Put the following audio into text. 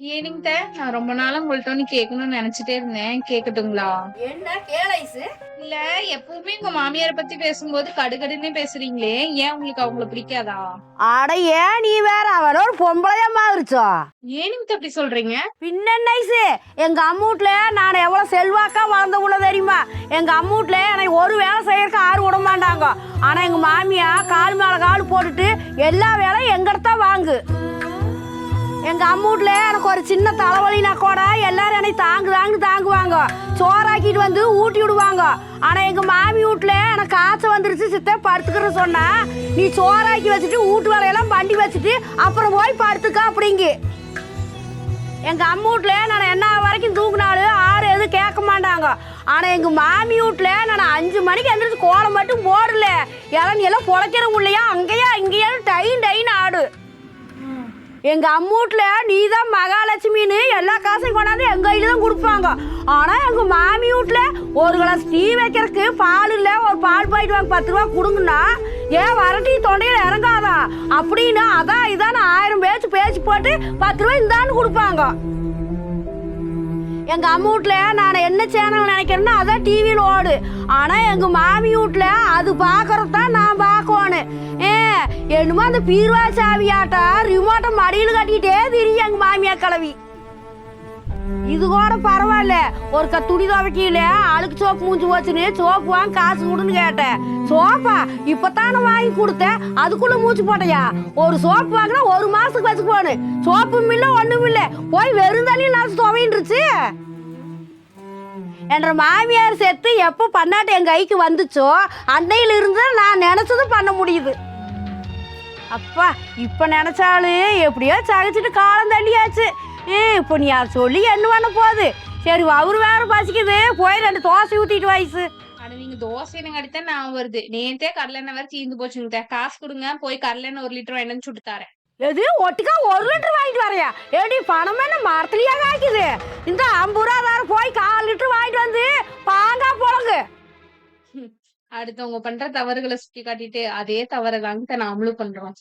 ஏனிங்க நான் ரொம்ப நாளா உங்கள்ட்ட ஒண்ணு கேட்கணும்னு நினைச்சிட்டே இருந்தேன். கேட்கட்டுங்களா என்ன? கேளைசு இல்ல எப்பவுமே உங்க மாமியார பத்தி பேசும்போது கடுகடுன்னு பேசுறீங்களே. ஏன் உங்களுக்கு அவங்கள பிடிக்காதா? அட ஏன் நீ வேற? அவள ஒரு பொம்பளையம்மா இருச்சோ ஏனிங்க அப்படி சொல்றீங்க? பின்ன நைஸு எங்க அம்மூட்ல நான் எவ்வளவு செல்வாக்கா வளர்ந்த உள்ள தெரியுமா? எங்க அம்மூட்ல எனக்கு ஒரு வேலை செய்யறதுக்கு ஆறு விட மாட்டாங்க. ஆனா எங்க மாமியா கால் மேல கால் போட்டுட்டு எல்லா வேலையும் எங்கிட்ட வாங்கு. எங்க அம்மூட்ல எனக்கு ஒரு சின்ன தலைவலினா கூட எல்லாரும் என்னை தாங்கு தாங்கு தாங்குவாங்க. சோறாக்கிட்டு வந்து ஊட்டி விடுவாங்க. ஆனா எங்க மாமி வீட்ல எனக்கு காய்ச்சல் வந்துருச்சு சித்த படுத்துக்கிற சொன்னா. நீ சோறாக்கி வச்சுட்டு வீட்டு வேலையெல்லாம் பண்ணி வச்சுட்டு அப்புறம் போய் படுத்துக்க அப்படிங்க. எங்க அம்மா வீட்ல நான் என்ன வரைக்கும் தூக்குனாலும் ஆறு எதுவும் கேட்க மாட்டாங்க. ஆனா எங்க மாமி வீட்ல நான் அஞ்சு மணிக்கு எந்திரிச்சு கோலம் மட்டும் போடல. இளநீ எல்லாம் பொழைக்கிற இல்லையா? அங்கேயா இங்கேயா டைன் டைன் ஆடு. எங்க அம்மூட்ல நீ தான் மகாலட்சுமின்னு எல்லா காசையும் கொண்டாந்து எங்க கையில தான் கொடுப்பாங்க. ஆனா எங்க மாமி வீட்ல ஒரு கிளாஸ் டீ வைக்கிறதுக்கு பால் இல்ல ஒரு பால் பாயிட்டு வாங்க பத்து ரூபா கொடுங்கன்னா ஏன் வரட்டி தொண்டையில இறங்காதா? அப்படின்னு அதான் இதான் ஆயிரம் பேச்சு பேச்சு போட்டு பத்து ரூபா இந்தான்னு கொடுப்பாங்க. எங்க அம்மா வீட்டுல நான் என்ன சேனல் நினைக்கிறேன்னா அதான் டிவியில் ஓடு. ஆனா எங்க மாமி வீட்ல அது பாக்குறது தான் என்னமோ அந்த பீர்வா சாவியாட்டா ரிமோட்டை மடியில் கட்டிட்டே திரியும் எங்க மாமியா கிளவி இது கூட பரவாயில்ல. ஒரு க துணி துவைக்கல அழுக்கு சோப்பு மூஞ்சி போச்சுன்னு சோப்பு வாங்க காசு கொடுன்னு கேட்டேன். சோப்பா? இப்பத்தானே வாங்கி கொடுத்தேன். அதுக்குள்ள மூச்சு போட்டையா? ஒரு சோப்பு வாங்கினா ஒரு மாசத்துக்கு வச்சு போனு சோப்பும் இல்லை ஒண்ணும் இல்லை. போய் வெறும் தண்ணியில் நான் துவைன்றுச்சு. என்ற மாமியார் செத்து எப்போ பண்ணாட்டு என் கைக்கு வந்துச்சோ அன்னையில இருந்து நான் நினைச்சது பண்ண முடியுது. அப்பா இப்ப நினைச்சாலும் எப்படியோ சகிச்சிட்டு காலம் தள்ளியாச்சு. ஏ இப்போ நீ அதை சொல்லி என்ன பண்ண போகுது? சரி அவரு வேற பசிக்குது. போய் ரெண்டு தோசை ஊத்திட்டு வயசு. ஆனா நீங்க தோசை எனக்கு அடித்தா நான் வருது. நேத்தே கடலெண்ணெய் வேற தீர்ந்து போச்சுங்க காசு கொடுங்க போய் கடலெண்ணெய் ஒரு லிட்டர் வந்து சுட்டு தரேன். எது? ஒட்டுக்கா ஒரு லிட்டர் வாங்கிட்டு வரையா? ஏடி பணம் என்ன மரத்துலயா காய்க்குது? இந்த ஐம்பது ரூபா வேற போய் கால் லிட்டர் வாங்கிட்டு வந்து பாங்கா போலங்க அடுத்தவங்க பண்ற தவறுகளை சுட்டி காட்டிட்டு அதே தவறை தாங்க நாமளும் பண்றோம்.